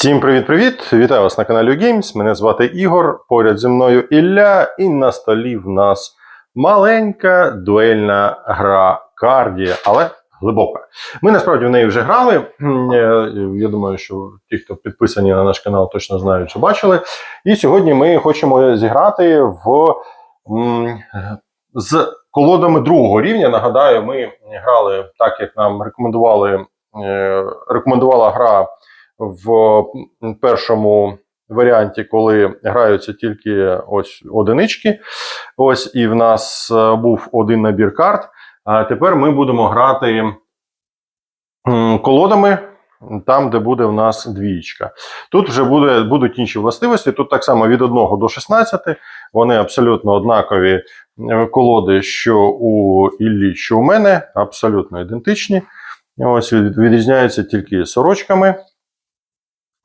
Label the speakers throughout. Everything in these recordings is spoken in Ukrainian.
Speaker 1: Всім привіт-привіт! Вітаю вас на каналі Games. Мене звати Ігор. Поряд зі мною Ілля, і на столі в нас маленька дуельна гра Карді, але глибока. Ми насправді в неї вже грали. Я думаю, що ті, хто підписані на наш канал, точно знають, що бачили. І сьогодні ми хочемо зіграти в з колодами другого рівня. Нагадаю, ми грали так, як нам рекомендували. е, Рекомендувала гра в першому варіанті, коли граються тільки ось одинички. Ось і в нас е, був один набір карт. А тепер ми будемо грати колодами. Там, де буде в нас двієчка. Тут вже буде, будуть інші властивості. Тут так само від 1 до 16. Вони абсолютно однакові е, колоди, що у Іллі, що у мене, абсолютно ідентичні. Ось відрізняються тільки сорочками.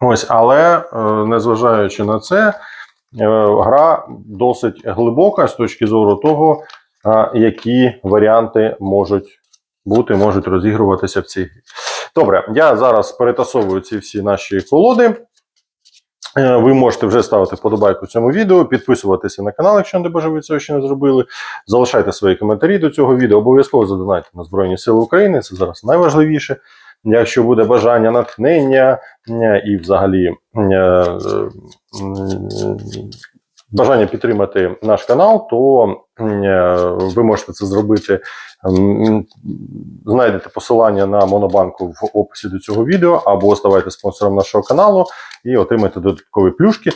Speaker 1: Ось, але е, незважаючи на це, е, гра досить глибока з точки зору того, е, які варіанти можуть бути, можуть розігруватися в цій грі. Добре, я зараз перетасовую ці всі наші колоди. Ви можете вже ставити вподобайку цьому відео, підписуватися на канал, якщо не боже ви цього ще не зробили. Залишайте свої коментарі до цього відео. Обов'язково задонайте на Збройні Сили України. Це зараз найважливіше. Якщо буде бажання, натхнення е, і взагалі е, е, бажання підтримати наш канал, то ви можете це зробити. М, Знайдете посилання на Монобанку в описі до цього відео, або ставайте спонсором нашого каналу і отримайте додаткові плюшки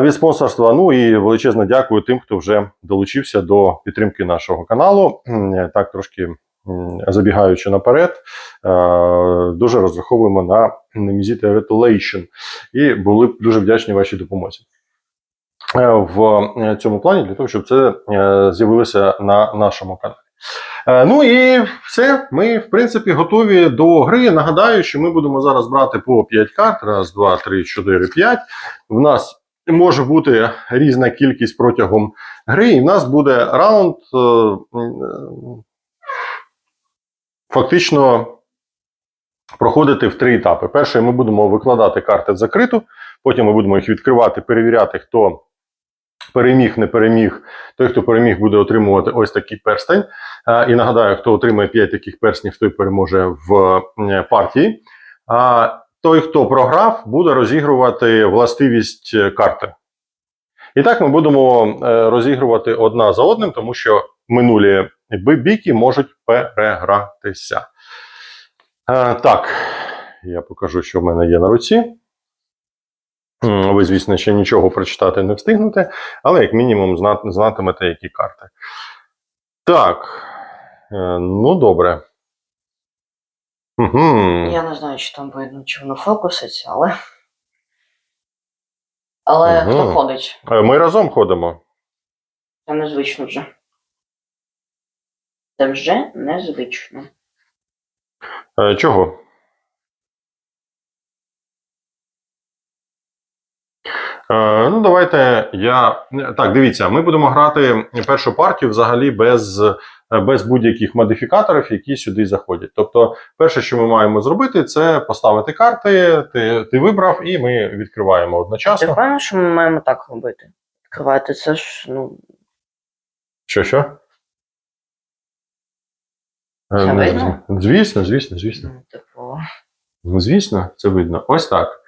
Speaker 1: від спонсорства. Ну і величезно дякую тим, хто вже долучився до підтримки нашого каналу. Так трошки забігаючи наперед, е, дуже розраховуємо на Nemesita Retulation і були б дуже вдячні вашій допомозі. е, В е, цьому плані для того, щоб це з'явилося на нашому каналі. Ну і все. Ми, в принципі, готові до гри. Нагадаю, що ми будемо зараз брати по 5 карт. Раз, два, три, чотири, п'ять. В нас може бути різна кількість протягом гри, і в нас буде раунд. Фактично проходити в три етапи. Перший ми будемо викладати карти в закриту, потім ми будемо їх відкривати, перевіряти, хто переміг, не переміг. Той, хто переміг, буде отримувати ось такий перстень. Е, І нагадаю, хто отримає 5 таких перснів, той переможе в партії. А той, хто програв, буде розігрувати властивість карти. І так ми будемо е, розігрувати одна за одним, тому що минулі би- бійки можуть перегратися. Е, Так, я покажу, що в мене є на руці. Ви, звісно, ще нічого прочитати не встигнете, але як мінімум знатимете, які карти. Так. е, Ну, добре. Угу.
Speaker 2: Я не знаю, чи там видно, чи воно фокуситься, але. Але
Speaker 1: Ага.
Speaker 2: хто ходить?
Speaker 1: Е, Ми разом ходимо.
Speaker 2: Це незвично вже. Це вже незвично.
Speaker 1: Е, Чого? Е, Ну, давайте я. Так, дивіться, ми будемо грати першу партію взагалі без, без будь-яких модифікаторів, які сюди заходять. Тобто, перше, що ми маємо зробити, це поставити карти. Ти, ти вибрав, і ми відкриваємо
Speaker 2: Ти
Speaker 1: одночасно.
Speaker 2: впевнений, що ми маємо так робити? Відкривати це ж, ну,
Speaker 1: Що, що? Е,
Speaker 2: Це
Speaker 1: ну,
Speaker 2: видно?
Speaker 1: Звісно, звісно, звісно.
Speaker 2: ну, типу.
Speaker 1: Ну, звісно, це видно. Ось так.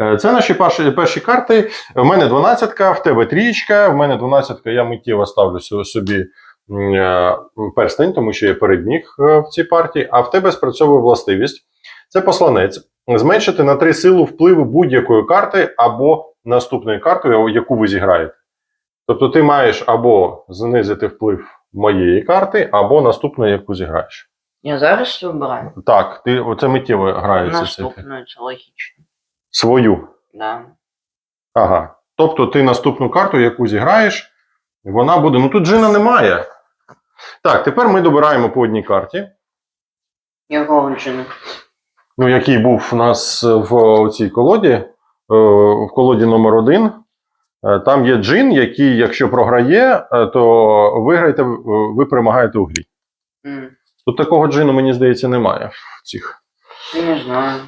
Speaker 1: Е, Це наші перші, перші карти. В мене 12, в тебе трієчка, в мене 12, я миттєво ставлю собі е, перстень, тому що я переміг е, в цій партії, а в тебе спрацьовує властивість. Це посланець. Зменшити на 3 силу впливу будь-якої карти або наступної карти, яку ви зіграєте. Тобто ти маєш або знизити вплив моєї карти або наступної, яку зіграєш.
Speaker 2: Я зараз вибираю.
Speaker 1: Так, ти оце миттєво грається.
Speaker 2: Наступну, це логічно.
Speaker 1: Свою.
Speaker 2: Да.
Speaker 1: Ага. Тобто ти наступну карту, яку зіграєш, вона буде. Ну тут джина немає. Так, тепер ми добираємо по одній карті.
Speaker 2: Якого джина?
Speaker 1: Ну, який був у нас в цій колоді, е, в колоді номер один. Там є джин, який, якщо програє, е, то виграєте, е, ви перемагаєте у грі.
Speaker 2: М,
Speaker 1: Тут такого джину, мені здається, немає в цих.
Speaker 2: Я не знаю.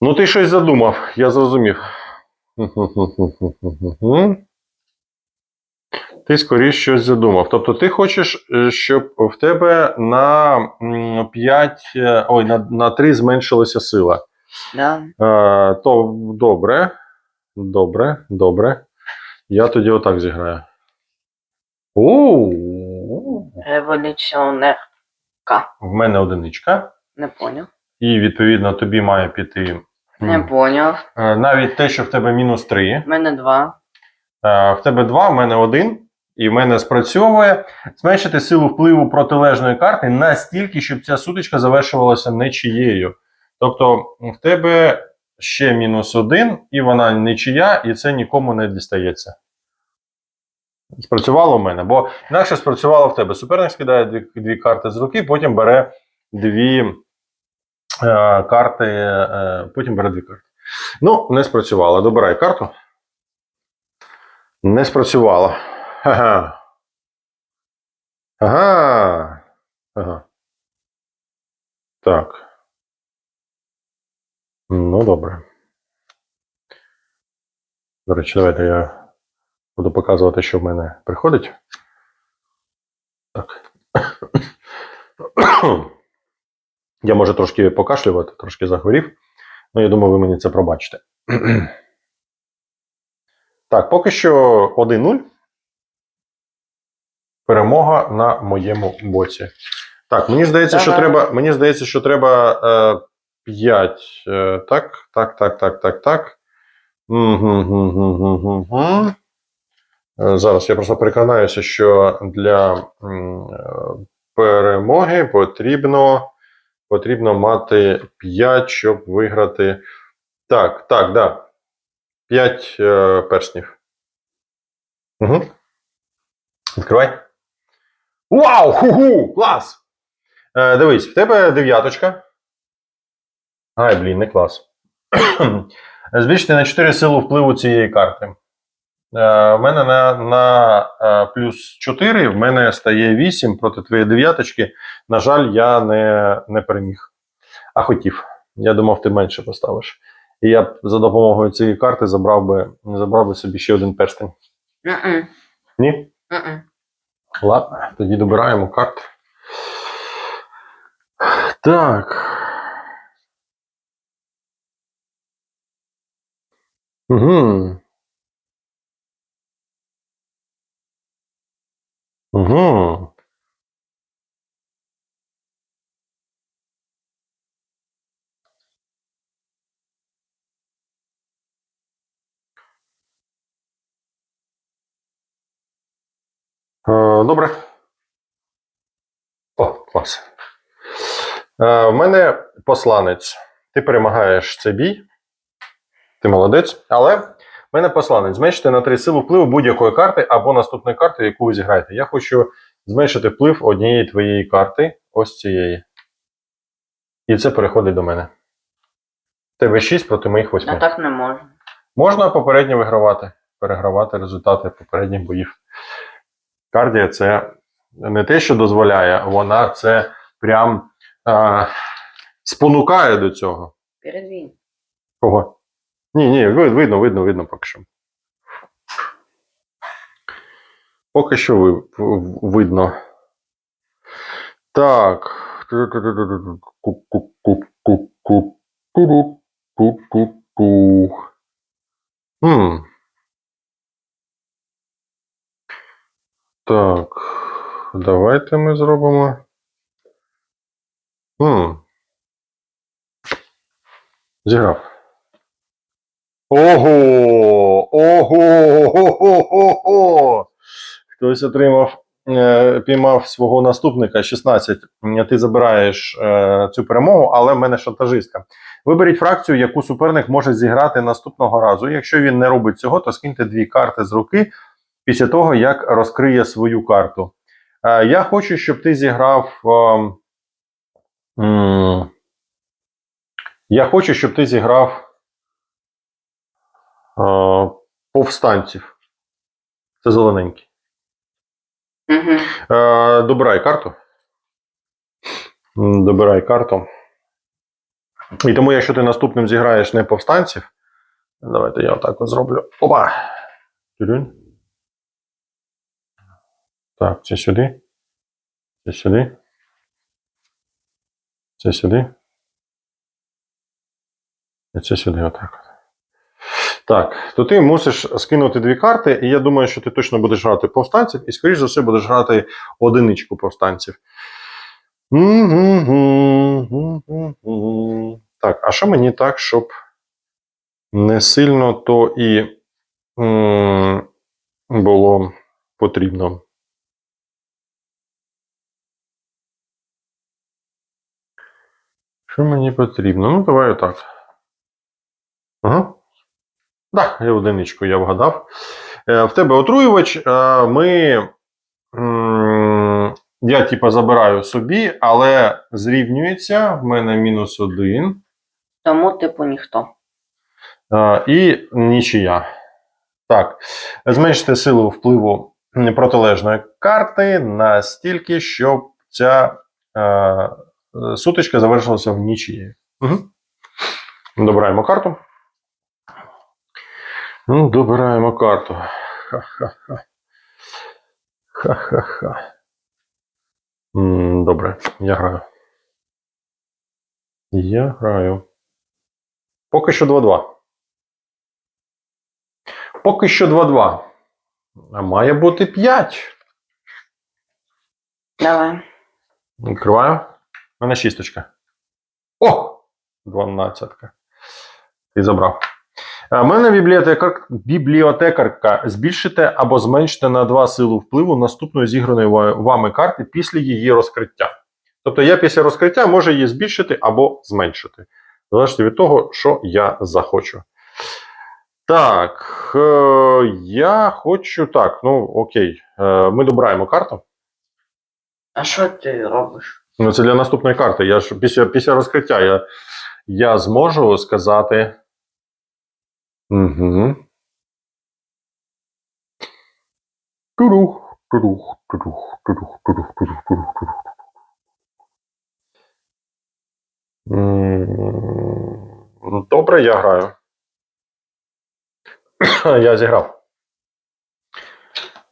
Speaker 1: Ну, ти щось задумав, я зрозумів. Ти скоріш щось задумав. Тобто ти хочеш, е, щоб в тебе на 5, ой, на, на 3 зменшилася сила.
Speaker 2: Да.
Speaker 1: Е, то добре. Добре, добре. Я тоді отак зіграю. Оу!
Speaker 2: Революціонерка.
Speaker 1: В мене одиничка.
Speaker 2: Не поняв.
Speaker 1: І відповідно тобі має піти.
Speaker 2: Не поняв.
Speaker 1: е, Навіть те, що в тебе мінус 3.
Speaker 2: У мене два.
Speaker 1: Е, В тебе 2, в мене 1. І в мене спрацьовує зменшити силу впливу протилежної карти настільки, щоб ця сутичка завершувалася нечиєю. Тобто в тебе ще мінус 1, і вона нечия, і це нікому не дістається. Спрацювало в мене, бо інакше спрацювало в тебе. Суперник скидає дві, дві карти з руки, потім бере дві е, карти, е, потім бере дві карти. Ну, не спрацювало. Добирай карту. Не спрацювало. Ага. Ага. Ага. Так. Ну, добре. До речі, давайте я буду показувати, що в мене приходить. Так. Я можу трошки покашлювати, трошки захворів. Ну, я думаю, ви мені це пробачите. Так, поки що 1-0. Перемога на моєму боці. Так, мені здається, що треба. Мені здається, що треба е, 5. Е, так, так, так, так, так, так. Е, Зараз я просто переконаюся, що для е, перемоги потрібно, потрібно мати 5, щоб виграти. Так, так, да. 5 е, перснів. Угу. Відкривай. Вау! Ху-ху! Клас! Дивись, в тебе дев'яточка. Ай, блін, не клас. Збільшити на 4 силу впливу цієї карти. Е, в мене на, на е, плюс 4, в мене стає 8 проти твоєї дев'яточки. На жаль, я не, не переміг. А хотів. Я думав, ти менше поставиш. І я б за допомогою цієї карти забрав би, забрав би собі ще один перстень.
Speaker 2: Мгм.
Speaker 1: Ні?
Speaker 2: Мгм.
Speaker 1: Ладно, тоді добираємо карти. Так. Угу. Угу. Добре. О, клас. Е, в мене посланець. Ти перемагаєш цей бій. Ти молодець. Але в мене посланець. Зменшити на 3 силу впливу будь-якої карти або наступної карти, яку ви зіграєте. Я хочу зменшити вплив однієї твоєї карти, ось цієї. І це переходить до мене. Тебе 6 проти моїх 8.
Speaker 2: Я так не можу.
Speaker 1: Можна попередньо вигравати, перегравати результати попередніх боїв. Кардія це не те, що дозволяє, вона це прям е, спонукає до цього.
Speaker 2: Передвінь.
Speaker 1: Кого? Ні, ні, видно, видно, видно поки що. Поки що видно. Так. Хм. Так. Давайте ми зробимо. Хм. Зіграв. Ого! Ого! Хтось отримав, е, піймав свого наступника 16. Ти забираєш е, цю перемогу, але в мене шантажистка. Виберіть фракцію, яку суперник може зіграти наступного разу. Якщо він не робить цього, то скиньте дві карти з руки після того, як розкриє свою карту. Е, я хочу, щоб ти зіграв. е, я хочу, щоб ти зіграв повстанців. Це зелененький.
Speaker 2: Угу.
Speaker 1: Добирай карту. Добирай карту. І тому, якщо ти наступним зіграєш не повстанців, давайте я отак от зроблю. Опа! Тюрюнь. Так, це сюди. Це сюди. Це сюди. І це сюди, отак. Так, то ти мусиш скинути дві карти, і я думаю, що ти точно будеш грати повстанців, і, скоріш за все, будеш грати одиничку повстанців. Так, а що мені так, щоб не сильно то і було потрібно? Що мені потрібно? Ну, давай отак. Ага. Так, я одиничку я вгадав. Е, в тебе отруювач. Е, ми. я, типа, забираю собі, але зрівнюється. В мене мінус один.
Speaker 2: Тому, типу, ніхто.
Speaker 1: Е, і нічия. Так. Зменшити силу впливу протилежної карти настільки, щоб ця е, сутичка завершилася в нічиї. Угу. Добираємо карту. Ну, добираємо карту. Ха-ха-ха. Ха-ха-ха. Добре, я граю. Я граю. Поки що 2-2. Поки що 2-2. А має бути 5.
Speaker 2: Давай.
Speaker 1: Відкриваю. У мене шісточка. О! Дванадцятка. Ти забрав. Мене бібліотекар... бібліотекарка. Збільшите або зменшите на 2 силу впливу наступної зіграної вами карти після її розкриття. Тобто я після розкриття можу її збільшити або зменшити. Залежить від того, що я захочу. Так. Е, я хочу. Так, ну окей. Е, ми добираємо карту.
Speaker 2: А що ти робиш?
Speaker 1: Ну, це для наступної карти. Я ж після, після розкриття я, я зможу сказати. Угу. Турух, турух, турух, турух, турух, турух, турух, турух. Добре, я граю. Я зіграв.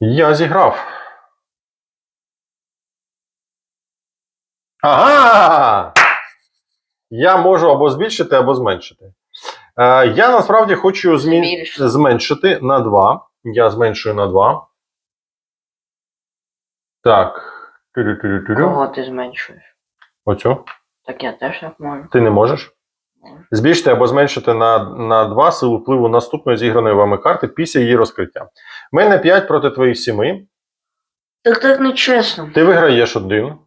Speaker 1: Я зіграв. Ага! Я можу або збільшити, або зменшити. Е, я насправді хочу змін... Зменшити на 2. Я зменшую на 2. Так. Тюрю-тюрю-тюрю.
Speaker 2: Кого ти зменшуєш?
Speaker 1: Оцю.
Speaker 2: Так я теж так можу.
Speaker 1: Ти не можеш.
Speaker 2: Можу.
Speaker 1: Збільшити або зменшити на, на 2 силу впливу наступної зіграної вами карти після її розкриття. У мене 5 проти твоїх 7.
Speaker 2: Так так не чесно.
Speaker 1: Ти виграєш один.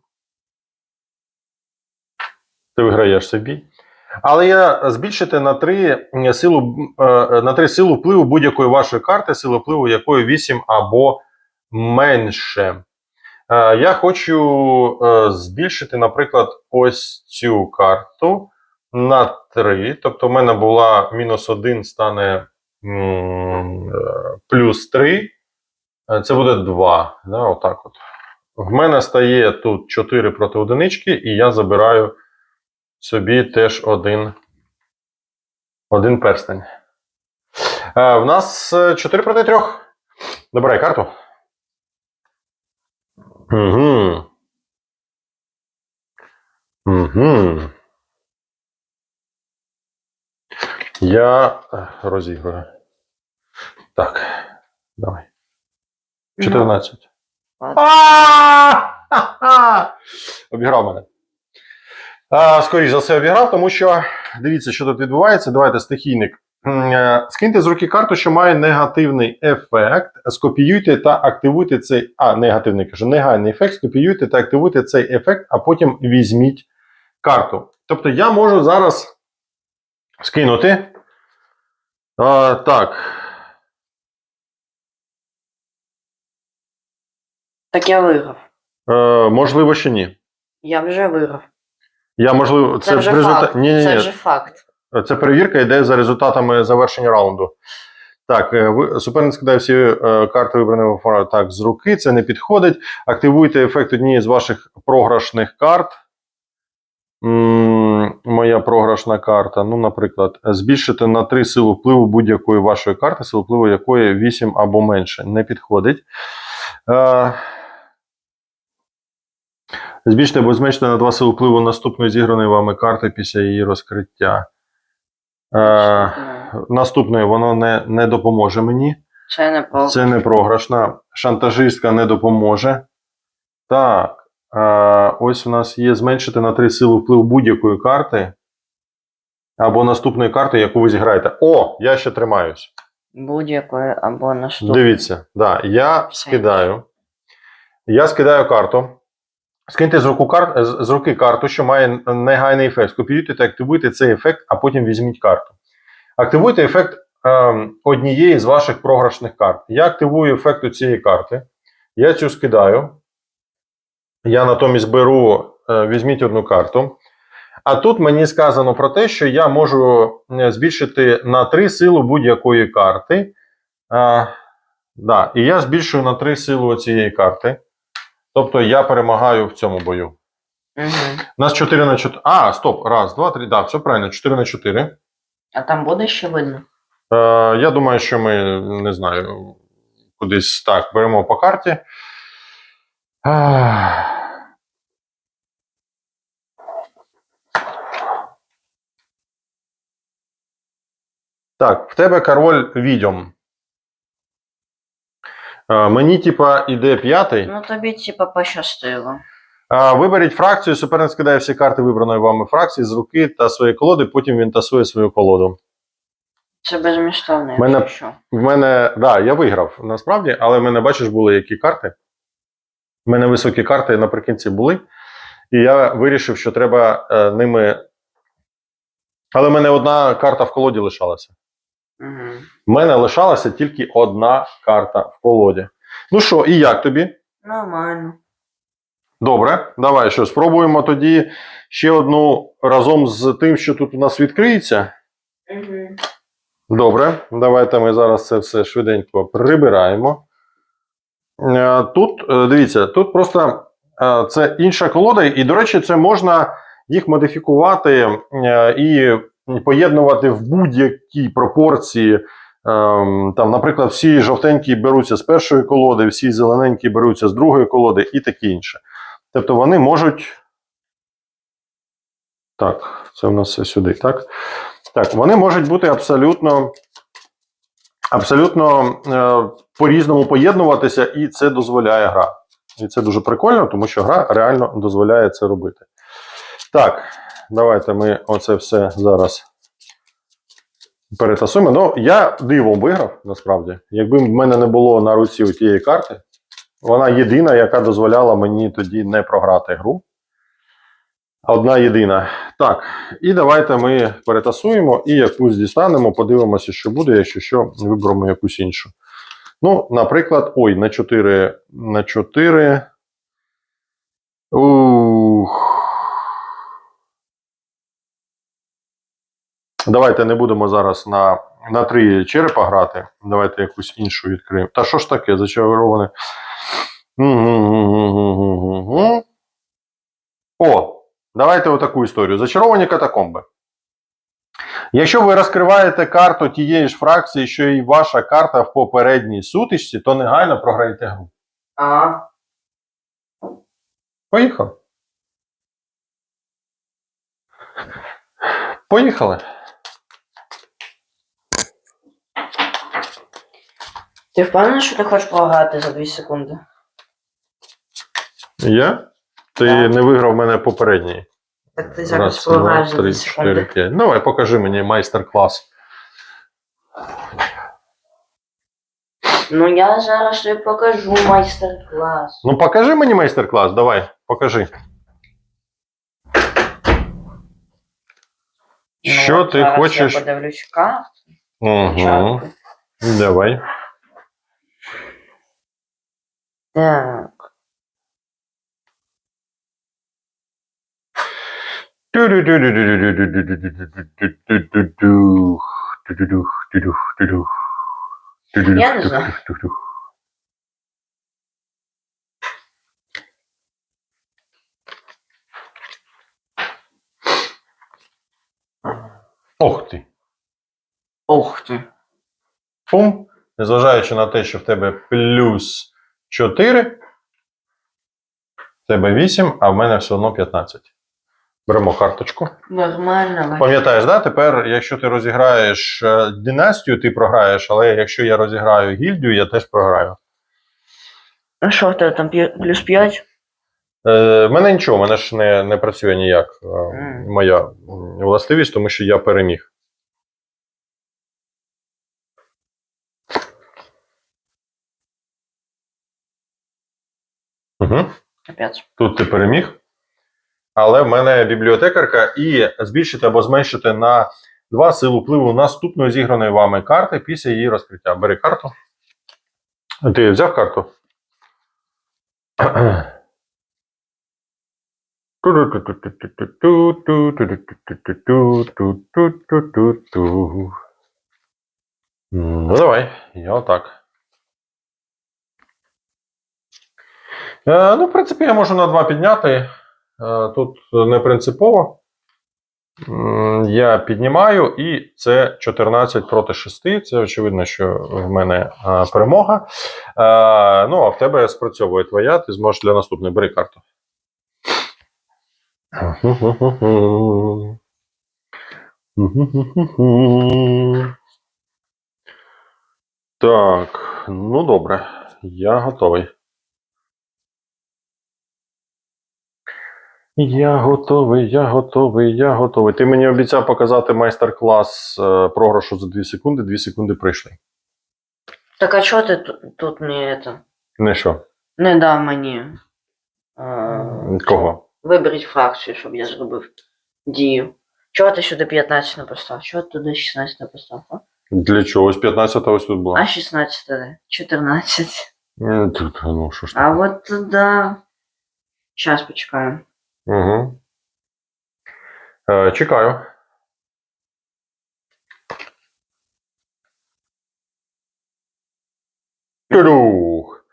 Speaker 1: Ти виграєш собі. Але я збільшити на 3 силу, е, на 3 силу впливу будь-якої вашої карти, силу впливу якої 8 або менше. Е, Я хочу е, збільшити, наприклад, ось цю карту на 3. Тобто, в мене була мінус 1, стане е, плюс 3. Е, Це буде 2. Да, отак от. В мене стає тут 4 проти одинички, і я забираю собі теж один, один перстень. Е, в нас 4 проти 3. Добирай карту. Угу. Угу. Я е, розіграю. Так. Давай. 14.
Speaker 2: Ладно.
Speaker 1: А-ха-ха! Обіграв мене. Скоріше за все, обіграв, тому що дивіться, що тут відбувається. Давайте стихійник. Е, Скиньте з руки карту, що має негативний ефект. Скопіюйте та активуйте цей. А, негативний кажу, негайний ефект. Скопіюйте та активуйте цей ефект, а потім візьміть карту. Тобто я можу зараз скинути. А, так.
Speaker 2: Так я виграв.
Speaker 1: Е, можливо, ще ні.
Speaker 2: Я вже виграв.
Speaker 1: Я можливо,
Speaker 2: Це,
Speaker 1: це,
Speaker 2: вже
Speaker 1: результат.
Speaker 2: факт.
Speaker 1: Ні, ні,
Speaker 2: Це
Speaker 1: ні.
Speaker 2: вже факт.
Speaker 1: Це перевірка йде за результатами завершення раунду. Так, е, суперник скидає всі е, карти вибраного формату так з руки. Це не підходить. Активуйте ефект однієї з ваших програшних карт. Моя програшна карта. Ну, наприклад, збільшити на 3 силу впливу будь-якої вашої карти, силу впливу якої 8 або менше. Не підходить. Е, збільшити або зменшити на 2 силу впливу наступної зіграної вами карти після її розкриття. Е, наступної воно не, не допоможе мені.
Speaker 2: Це не про.
Speaker 1: Це не програшна. Шантажистка не допоможе. Так. Е, ось у нас є зменшити на 3 силу вплив будь-якої карти. Або наступної карти, яку ви зіграєте. О, я ще тримаюсь.
Speaker 2: Будь-якої або наступної.
Speaker 1: Дивіться, да, я скидаю. Я скидаю карту. Скиньте з, руку кар... з руки карту, що має негайний ефект. Скопіюйте та активуйте цей ефект, а потім візьміть карту. Активуйте ефект ем, однієї з ваших програшних карт. Я активую ефект цієї карти. Я цю скидаю. Я натомість беру, е, візьміть одну карту. А тут мені сказано про те, що я можу е, збільшити на 3 силу будь-якої карти. А, да, і я збільшую на 3 силу цієї карти. Тобто я перемагаю в цьому бою.
Speaker 2: Угу.
Speaker 1: У нас 4 на 4. А, стоп. Раз, два, три. Да, все правильно. 4 на 4.
Speaker 2: А там буде ще видно?
Speaker 1: Е, я думаю, що ми не знаю, кудись так беремо по карті. Ах. Так, в тебе король відьом. Е, Мені, типа, іде п'ятий.
Speaker 2: Ну тобі типа пощастило.
Speaker 1: А, Виберіть фракцію, суперник скидає всі карти вибраної вами фракції з руки та своєї колоди, потім він тасує свою колоду.
Speaker 2: Це безмістовно,
Speaker 1: Мене-
Speaker 2: якщо що.
Speaker 1: В мене, да, я виграв насправді, але в мене, бачиш, були які карти. У мене високі карти наприкінці були. І я вирішив, що треба е, ними. Але в мене одна карта в колоді лишалася.
Speaker 2: Угу.
Speaker 1: В мене лишалася тільки одна карта в колоді. Ну що, і як тобі?
Speaker 2: Нормально.
Speaker 1: Добре, давай що, спробуємо тоді ще одну разом з тим, що тут у нас відкриється.
Speaker 2: Угу.
Speaker 1: Добре, давайте ми зараз це все швиденько прибираємо. Е, Тут, е, дивіться, тут просто е, це інша колода, і, до речі, це можна їх модифікувати і поєднувати в будь-якій пропорції. Ем, Там, наприклад, всі жовтенькі беруться з першої колоди, всі зелененькі беруться з другої колоди і таке інше. Тобто вони можуть. Так, це в нас все сюди, так? Так, вони можуть бути абсолютно, абсолютно е, по-різному поєднуватися, і це дозволяє гра. І це дуже прикольно, тому що гра реально дозволяє це робити. Так, давайте ми оце все зараз перетасуємо. Ну, я дивом виграв, насправді. Якби в мене не було на руці тієї карти, вона єдина, яка дозволяла мені тоді не програти гру. Одна єдина. Так, і давайте ми перетасуємо і якусь дістанемо, подивимося, що буде, якщо що, виберемо якусь іншу. Ну, наприклад, ой, на 4. На 4. Ух. Давайте не будемо зараз на, на 3 черепа грати. Давайте якусь іншу відкриємо. Та що ж таке, зачароване? О, Давайте отаку історію. Зачаровані катакомби. Якщо ви розкриваєте карту тієї ж фракції, що і ваша карта в попередній сутичці, то негайно програєте гру.
Speaker 2: А.
Speaker 1: Поїхали. Поїхали.
Speaker 2: Ти впевнений, що ти хочеш програти за 2 секунди?
Speaker 1: Я? Ти
Speaker 2: Так.
Speaker 1: не виграв мене попередній.
Speaker 2: Так ти
Speaker 1: Раз,
Speaker 2: зараз
Speaker 1: два,
Speaker 2: програєш за 2
Speaker 1: три, чотири,
Speaker 2: секунди.
Speaker 1: п'ять. Давай, покажи мені майстер-клас.
Speaker 2: Ну я зараз тобі покажу майстер-клас.
Speaker 1: Ну, покажи мені майстер-клас, давай, покажи. Що
Speaker 2: Ну,
Speaker 1: ти
Speaker 2: зараз
Speaker 1: хочеш?
Speaker 2: Я подивлюсь карту.
Speaker 1: Угу. Давай.
Speaker 2: Так. Я не знаю.
Speaker 1: Ох ти.
Speaker 2: Ух ти.
Speaker 1: Пум. Незважаючи на те, що в тебе плюс 4, в тебе 8, а в мене все одно 15. Беремо карточку.
Speaker 2: Нормально.
Speaker 1: Пам'ятаєш, да? тепер, якщо ти розіграєш е, династію, ти програєш, але якщо я розіграю гільдію, я теж програю.
Speaker 2: А що в тебе там плюс 5?
Speaker 1: Е, мене нічого, в мене ж не, не працює ніяк е, моя властивість, тому що я переміг. Угу.
Speaker 2: Капець.
Speaker 1: Тут ти переміг. Але в мене бібліотекарка, і збільшити або зменшити на 2 силу впливу наступної зіграної вами карти після її розкриття. Бери карту. Ти взяв карту? Ну, давай, я отак. Е, ну, в принципі, я можу на 2 підняти. Е, тут не принципово. Я піднімаю, і це 14 проти 6. Це очевидно, що в мене е, перемога. Ну, а в тебе спрацьовує твоя, ти зможеш для наступної. Бери карту. Так, ну добре, я готовий. Я готовий, я готовий, я готовий. Ти мені обіцяв показати майстер-клас е, програшу за 2 секунди, 2 секунди прийшли.
Speaker 2: Так а чого ти тут, не это?
Speaker 1: Не що?
Speaker 2: Не дав мені. е,
Speaker 1: Кого?
Speaker 2: Виберіть фракцію, щоб я зробив дію. Чого ти сюди 15 не постав? Чого ти туди 16 не постав? А,
Speaker 1: Для чогось 15 ось тут була.
Speaker 2: а 16 де? 14.
Speaker 1: М, Тут, ну що ж
Speaker 2: А от туди. Зараз почекаємо.
Speaker 1: Угу. Е, чекаю. Тюдух.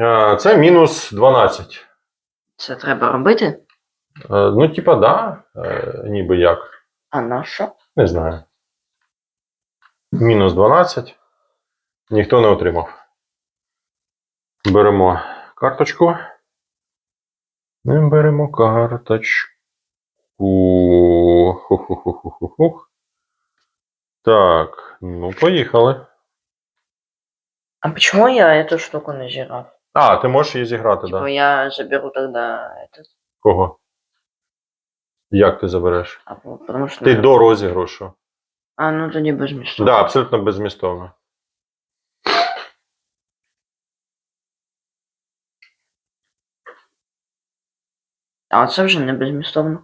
Speaker 1: Е, це мінус 12.
Speaker 2: Це треба робити?
Speaker 1: Е, ну, типа, да. Е, ніби як.
Speaker 2: А на що?
Speaker 1: Не знаю. Мінус 12. Ніхто не отримав. Беремо карточку. Ми беремо карточку. Хух-хух-хух-хух-хух. Так, ну поїхали.
Speaker 2: А почему я эту штуку не зіграв?
Speaker 1: А, ти можеш її зіграти, так?
Speaker 2: Типа
Speaker 1: Да.
Speaker 2: я заберу тогда этот.
Speaker 1: Кого? Як ти забереш?
Speaker 2: А, по- потому что.
Speaker 1: Ти до розіграшу.
Speaker 2: А, ну тоді без місту.
Speaker 1: Так, да, абсолютно безмістовно.
Speaker 2: А це вже не безмістовно.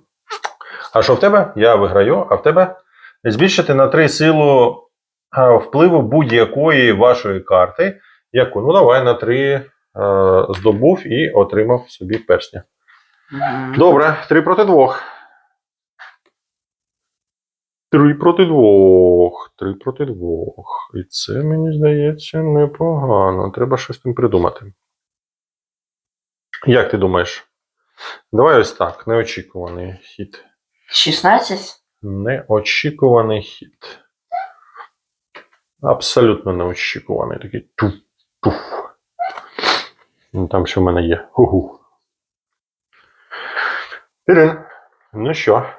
Speaker 1: А що в тебе? Я виграю, а в тебе збільшити на 3 силу е, впливу будь-якої вашої карти. Яку? Ну, давай на 3 здобув і отримав собі персня.
Speaker 2: Мгм.
Speaker 1: Добре, 3 проти 2. 3 проти 2. 3 проти 2. І це, мені здається, непогано. Треба щось там придумати. Як ти думаєш? Давай ось так, неочікуваний хід.
Speaker 2: 16?
Speaker 1: Неочікуваний хід. Абсолютно неочікуваний. Такий туф-туф. Ну, Там що в мене є. Ху-ху. Ірин, ну що?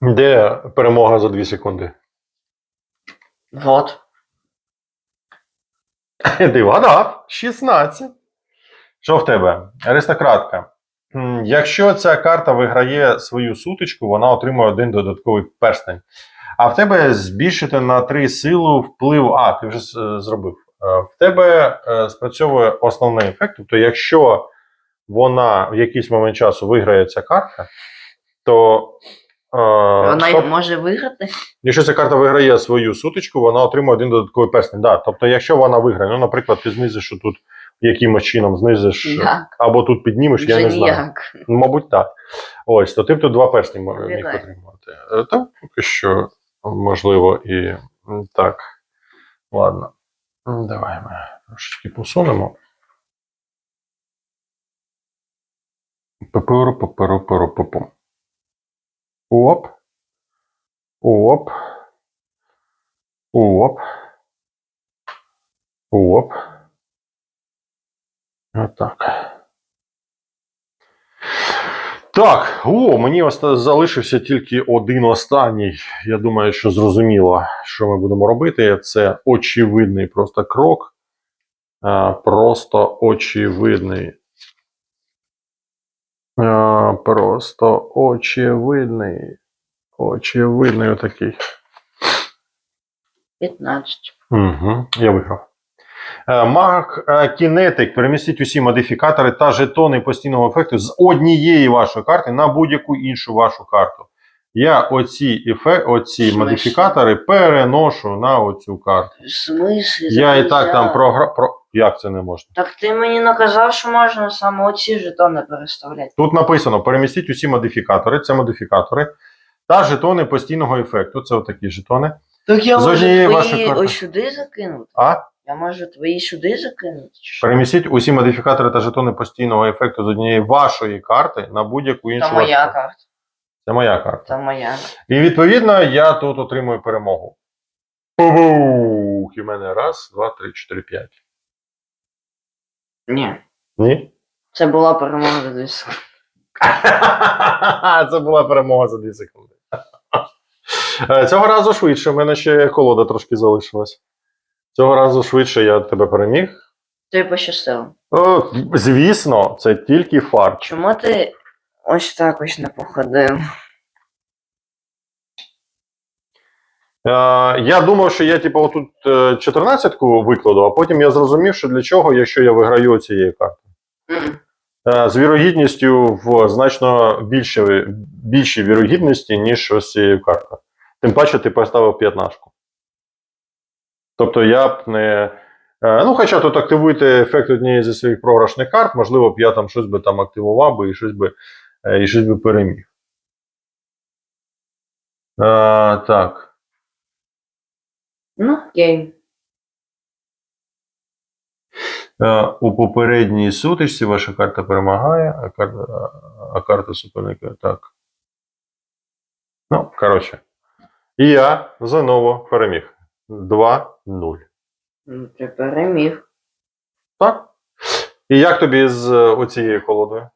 Speaker 1: Де перемога за 2 секунди?
Speaker 2: Вот.
Speaker 1: Ти вгадав? 16. Що в тебе? Аристократка. Якщо ця карта виграє свою сутичку, вона отримує один додатковий перстень. А в тебе збільшити на 3 силу вплив. А, ти вже зробив. Е, В тебе е, спрацьовує основний ефект. Тобто, якщо вона в якийсь момент часу виграє ця карта, то. е,
Speaker 2: Вона
Speaker 1: стоп-
Speaker 2: може виграти?
Speaker 1: Якщо ця карта виграє свою сутичку, вона отримує один додатковий перстень. Да. Тобто, якщо вона виграє, ну, наприклад, ти знизиш тут якимось чином знизиш
Speaker 2: Як?
Speaker 1: або тут піднімеш, я не знаю.
Speaker 2: ніяк.
Speaker 1: Ну, Мабуть, так. Ось, то ти б тут два персні міг отримувати. Е, Та поки що можливо і так. Ладно. Давай ми трошечки посунемо. Паперу, паперу, паперу, папу. Оп. Оп. Оп. Оп. Отак. Так, о, мені оста- залишився тільки один останній. Я думаю, що зрозуміло, що ми будемо робити. Це очевидний просто крок. А, просто очевидний. А, просто очевидний. Очевидний отакий.
Speaker 2: 15.
Speaker 1: Угу, я виграв. Е, Mag е, перемістіть усі модифікатори та жетони постійного ефекту з однієї вашої карти на будь-яку іншу вашу карту. Я оці, ефе, оці
Speaker 2: Смислі?
Speaker 1: модифікатори переношу на оцю карту.
Speaker 2: Смислі?
Speaker 1: Я і так там програ... про. Як це не можна?
Speaker 2: Так ти мені наказав, що можна саме оці жетони переставляти.
Speaker 1: Тут написано: перемістіть усі модифікатори, це модифікатори, та жетони постійного ефекту. Це отакі жетони.
Speaker 2: Так я
Speaker 1: З
Speaker 2: можу твої
Speaker 1: вашої
Speaker 2: ось сюди закинути.
Speaker 1: А
Speaker 2: Я можу твої сюди закинути. що?
Speaker 1: перемістіть усі модифікатори та жетони постійного ефекту з однієї вашої карти на будь-яку іншу
Speaker 2: Це
Speaker 1: вашу
Speaker 2: моя
Speaker 1: карту.
Speaker 2: карта.
Speaker 1: Це моя карта.
Speaker 2: Це моя.
Speaker 1: І відповідно я тут отримую перемогу. Пубух! І в мене раз, два, три, чотири, п'ять.
Speaker 2: Ні.
Speaker 1: Ні?
Speaker 2: Це була перемога за 2 секунди.
Speaker 1: Це була перемога за 2 секунди. Е, Цього разу швидше, в мене ще колода трошки залишилась. Цього разу швидше я тебе переміг.
Speaker 2: Тобі пощастило.
Speaker 1: О, звісно, це тільки фарт.
Speaker 2: Чому ти ось так ось не походив?
Speaker 1: Е, я думав, що я типу, отут 14-ку викладу, а потім я зрозумів, що для чого, якщо я виграю цією картою.
Speaker 2: М.
Speaker 1: Е, з вірогідністю в значно більшій вірогідності, ніж ось цією картою. Тим паче ти поставив п'ятнашку. Тобто я б не. е, Ну, хоча тут активуєте ефект однієї зі своїх програшних карт, можливо, б я там щось би там активував би і щось би, е, і щось би переміг. Е, так.
Speaker 2: Ну, окей.
Speaker 1: У попередній сутичці ваша карта перемагає, а карта, а карта суперника так. Ну, коротше. І я знову переміг. 2-0.
Speaker 2: Ну, ти переміг.
Speaker 1: Так? І як тобі з е, оцією колодою?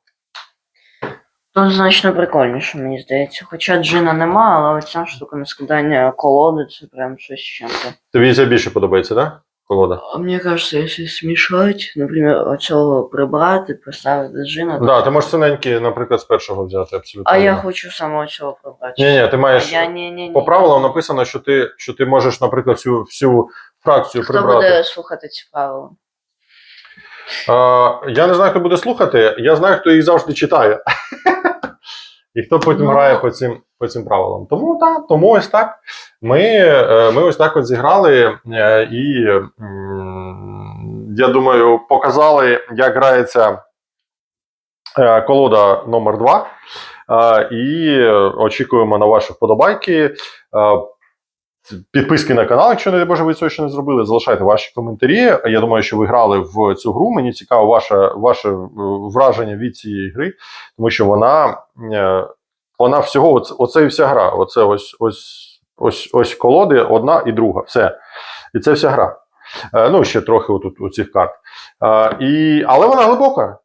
Speaker 2: Тут значно прикольніше, мені здається. Хоча джина нема, але оця штука на складання колоди це прям щось з чим-то.
Speaker 1: Тобі це більше подобається, так? Да? Колода?
Speaker 2: А мне кажется, если смешать, например, оцього прибрати, поставити джина,
Speaker 1: Так, да, ти можеш синенькі, наприклад, з першого взяти абсолютно.
Speaker 2: а я
Speaker 1: вірно.
Speaker 2: хочу саме оцього прибрати.
Speaker 1: Ні, ні, ти
Speaker 2: А
Speaker 1: маєш.
Speaker 2: я ні, ні, ні.
Speaker 1: По правилам написано, що ти, що ти можеш, наприклад, всю, всю фракцію
Speaker 2: Хто
Speaker 1: прибрати.
Speaker 2: буде слухати ці правила?
Speaker 1: А, я не знаю, хто буде слухати, я знаю, хто їх завжди читає. І хто потім
Speaker 2: Ну.
Speaker 1: грає по цим, по цим правилам. Тому так, тому ось так. Ми, е, ми ось так от зіграли е, і я думаю, показали, як грається е, колода номер 2 Е, І очікуємо на ваші вподобайки. Підписки на канал, якщо не Боже, ви цього ще не зробили, залишайте ваші коментарі. Я думаю, що ви грали в цю гру. Мені цікаво ваше, ваше е, враження від цієї гри, тому що вона, е, вона всього, оце, і вся гра. Оце ось, ось, ось, ось колоди, одна і друга. Все. І це вся гра. Е, Ну, ще трохи отут у цих карт. І, але вона глибока.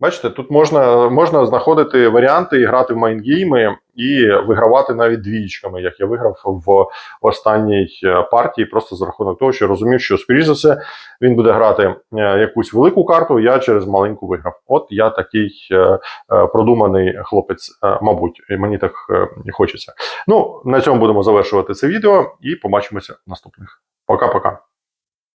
Speaker 1: Бачите, тут можна, можна знаходити варіанти і грати в майнгейми і вигравати навіть двічками, як я виграв в останній е, партії, просто за рахунок того, що розумів, що скоріш за все він буде грати е, якусь велику карту. Я через маленьку виграв. От я такий е, продуманий хлопець, мабуть, і мені так хочеться. Ну на цьому будемо завершувати це відео і побачимося в наступних. Пока-пока.